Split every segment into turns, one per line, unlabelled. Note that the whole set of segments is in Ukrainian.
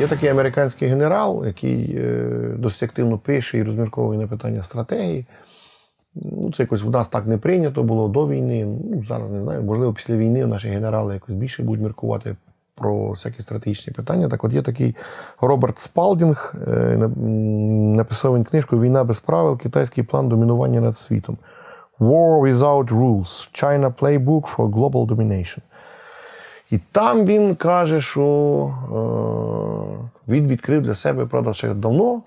Є такий американський генерал, який е, досить активно пише і розмірковує на питання стратегії. Ну, це якось в нас так не прийнято було до війни. Ну, зараз не знаю. Можливо, після війни наші генерали якось більше будуть міркувати про всякі стратегічні питання. Так от є такий Роберт Спалдінг, е, написав він книжку Війна без правил. Китайський план домінування над світом. War without rules. China Playbook for Global Domination. І там він каже, що е, він відкрив для себе, правда, ще давно,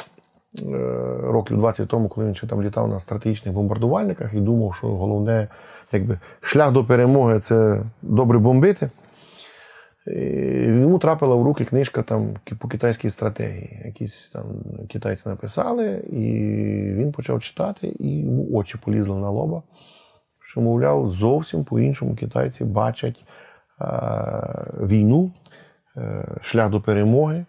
е, років 20 тому, коли він ще там літав на стратегічних бомбардувальниках і думав, що головне, якби шлях до перемоги це добре бомбити. І Йому трапила в руки книжка там по китайській стратегії. Якісь там китайці написали, і він почав читати, і йому очі полізли на лоба. Що, мовляв, зовсім по-іншому китайці бачать е, війну, е, шлях до перемоги,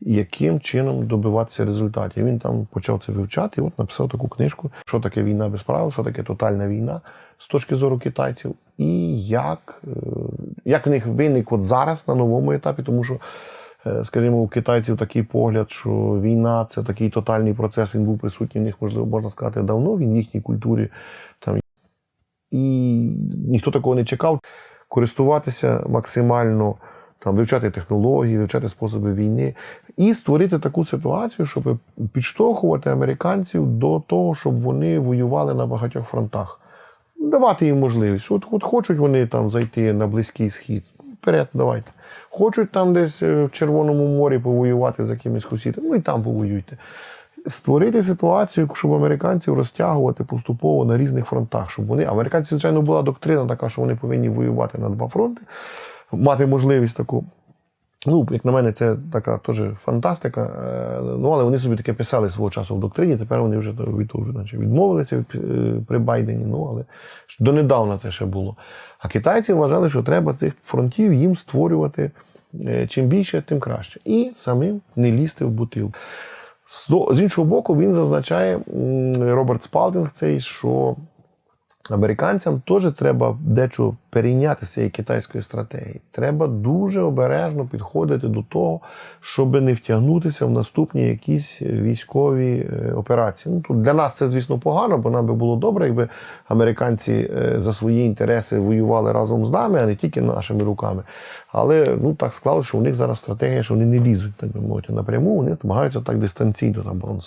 яким чином добиватися результатів. Він там почав це вивчати і от написав таку книжку, що таке війна без правил, що таке тотальна війна з точки зору китайців, і як, е, як в них виник от зараз на новому етапі, тому що. е, Скажімо, у китайців такий погляд, що війна це такий тотальний процес, він був присутній в них, можливо, можна сказати, давно, він в їхній культурі там і ніхто такого не чекав. Користуватися максимально, там, вивчати технології, вивчати способи війни і створити таку ситуацію, щоб підштовхувати американців до того, щоб вони воювали на багатьох фронтах. Давати їм можливість. От, от хочуть вони там зайти на Близький Схід. Вперед, давайте. Хочуть там десь е, в Червоному морі повоювати за кимось хусітом, ну і там повоюйте створити ситуацію, щоб американців розтягувати поступово на різних фронтах, щоб вони американці, звичайно, була доктрина така, що вони повинні воювати на два фронти, мати можливість таку. Ну, як на мене, це така теж фантастика. Е, Ну, але вони собі таке писали свого часу в доктрині. Тепер вони вже від значить, відмовилися від, е, при Байдені. Ну, але донедавна це ще було. А китайці вважали, що треба цих фронтів їм створювати е, чим більше, тим краще. І самим не лізти в бутилку. З іншого боку, він зазначає Роберт Спалдинг цей, що американцям теж треба дечо перейняти з цієї китайської стратегії. Треба дуже обережно підходити до того, щоб не втягнутися в наступні якісь військові е, операції. Ну, тут для нас це, звісно, погано, бо нам би було добре, якби американці е, за свої інтереси воювали разом з нами, а не тільки нашими руками. Але ну так склалося, що у них зараз стратегія, що вони не лізуть, так би мовити, напряму, вони намагаються так дистанційно там балансувати.